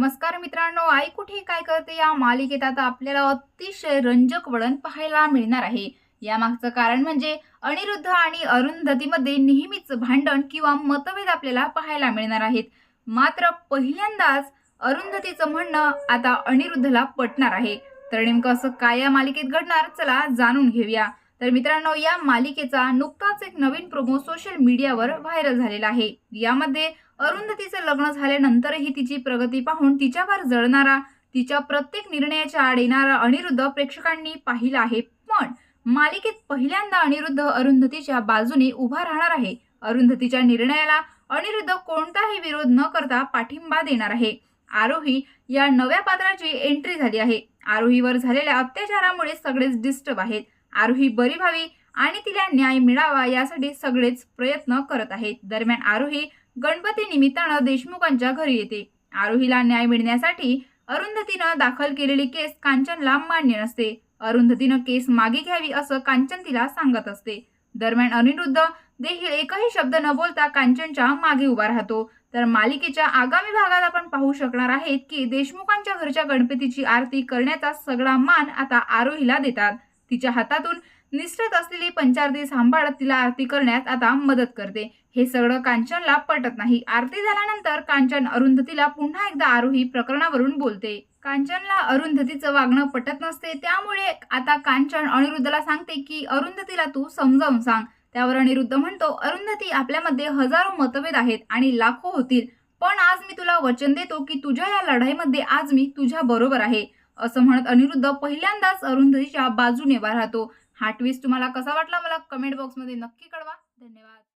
नमस्कार मित्रांनो आई कुठे काय करते? या मालिकेत आता आपल्याला अतिशय रंजक वळण पाहायला मिळणार आहे. यामागचं कारण म्हणजे अनिरुद्ध आणि अरुंधतीमध्ये नेहमीच भांडण किंवा मतभेद आपल्याला पाहायला मिळणार आहेत. मात्र पहिल्यांदाच अरुंधतीचं म्हणणं आता अनिरुद्धला पटणार आहे. तर नेमकं असं काय या मालिकेत घडणार? चला जाणून घेऊया. तर मित्रांनो या मालिकेचा नुकताच एक नवीन प्रोमो सोशल मीडियावर व्हायरल झालेला आहे. यामध्ये अरुंधतीचं लग्न झाल्यानंतरही तिची प्रगती पाहून तिच्यावर जळणारा तिच्या प्रत्येक निर्णयाच्या आड येणारा अनिरुद्ध प्रेक्षकांनी पाहिला आहे. पण मालिकेत पहिल्यांदा अनिरुद्ध अरुंधतीच्या बाजूने उभा राहणार आहे. अरुंधतीच्या निर्णयाला अनिरुद्ध कोणताही विरोध न करता पाठिंबा देणार आहे. आरोही या नव्या पात्राची एंट्री झाली आहे. आरोहीवर झालेल्या अत्याचारामुळे सगळेच डिस्टर्ब आहेत. आरोही बरी व्हावी आणि तिला न्याय मिळावा यासाठी सगळेच प्रयत्न करत आहेत. दरम्यान आरोही गणपती निमित्तानं देशमुखांच्या घरी येते. आरोहीला न्याय मिळण्यासाठी अरुंधतीनं दाखल केलेली केस कांचनला मान्य नसते. अरुंधतीनं केस मागे घ्यावी असं कांचन तिला सांगत असते. दरम्यान अनिरुद्ध देखील एकही शब्द न बोलता कांचनच्या मागे उभा राहतो. तर मालिकेच्या आगामी भागात आपण पाहू शकणार आहेत की देशमुखांच्या घरच्या गणपतीची आरती करण्याचा सगळा मान आता आरोहीला देतात. तिच्या हातातून निष्ठत असलेली पंचारती सांभाळत तिला आरती करण्यात आता मदत करते. हे सगळं कांचनला पटत नाही. आरती झाल्यानंतर कांचन अरुंधतीला पुन्हा एकदा आरोही प्रकरणावरून बोलते. कांचनला अरुंधतीचं वागणं पटत नसते. त्यामुळे आता कांचन अनिरुद्धला सांगते की अरुंधतीला तू समजावून सांग. त्यावर अनिरुद्ध म्हणतो अरुंधती आपल्यामध्ये हजारो मतभेद आहेत आणि लाखो होतील. पण आज मी तुला वचन देतो की तुझ्या या लढाईमध्ये आज मी तुझ्या बरोबर आहे. असं म्हणत अनिरुद्ध पहिल्यांदाच अरुंधतीच्या बाजूने उभा राहतो. हा ट्विस्ट तुम्हाला कसा वाटला मला कमेंट बॉक्समध्ये नक्की कळवा. धन्यवाद.